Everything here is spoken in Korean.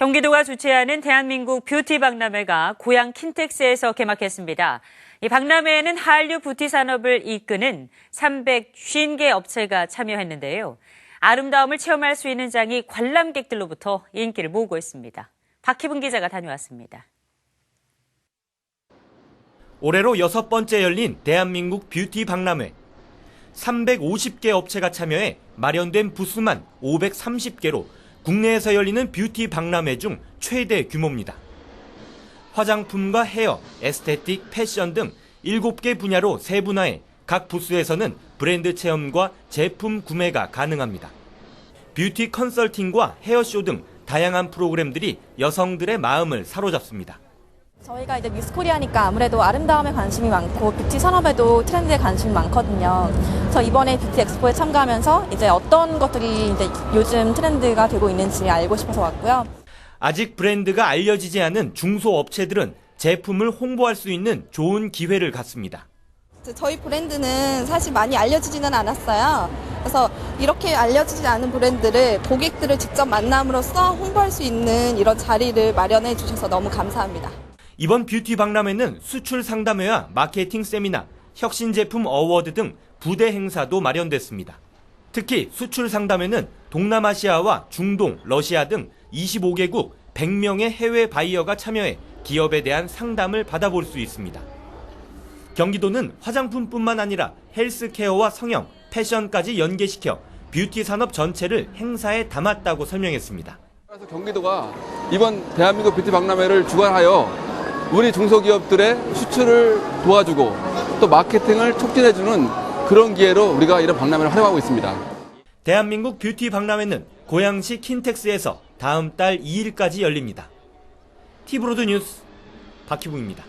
경기도가 주최하는 대한민국 뷰티 박람회가 고향 킨텍스에서 개막했습니다. 이 박람회에는 한류 뷰티 산업을 이끄는 350개 업체가 참여했는데요. 아름다움을 체험할 수 있는 장이 관람객들로부터 인기를 모으고 있습니다. 박희분 기자가 다녀왔습니다. 올해로 여섯 번째 열린 대한민국 뷰티 박람회. 350개 업체가 참여해 마련된 부스만 530개로 국내에서 열리는 뷰티 박람회 중 최대 규모입니다. 화장품과 헤어, 에스테틱, 패션 등 7개 분야로 세분화해 각 부스에서는 브랜드 체험과 제품 구매가 가능합니다. 뷰티 컨설팅과 헤어쇼 등 다양한 프로그램들이 여성들의 마음을 사로잡습니다. 저희가 이제 미스 코리아니까 아무래도 아름다움에 관심이 많고 뷰티 산업에도 트렌드에 관심이 많거든요. 그래서 이번에 뷰티 엑스포에 참가하면서 이제 어떤 것들이 이제 요즘 트렌드가 되고 있는지 알고 싶어서 왔고요. 아직 브랜드가 알려지지 않은 중소업체들은 제품을 홍보할 수 있는 좋은 기회를 갖습니다. 저희 브랜드는 사실 많이 알려지지는 않았어요. 그래서 이렇게 알려지지 않은 브랜드를 고객들을 직접 만남으로써 홍보할 수 있는 이런 자리를 마련해 주셔서 너무 감사합니다. 이번 뷰티 박람회는 수출 상담회와 마케팅 세미나, 혁신 제품 어워드 등 부대 행사도 마련됐습니다. 특히 수출 상담회는 동남아시아와 중동, 러시아 등 25개국 100명의 해외 바이어가 참여해 기업에 대한 상담을 받아볼 수 있습니다. 경기도는 화장품뿐만 아니라 헬스케어와 성형, 패션까지 연계시켜 뷰티 산업 전체를 행사에 담았다고 설명했습니다. 그래서 경기도가 이번 대한민국 뷰티 박람회를 주관하여 우리 중소기업들의 수출을 도와주고 또 마케팅을 촉진해주는 그런 기회로 우리가 이런 박람회를 활용하고 있습니다. 대한민국 뷰티 박람회는 고양시 킨텍스에서 다음 달 2일까지 열립니다. 티브로드 뉴스 박희붕입니다.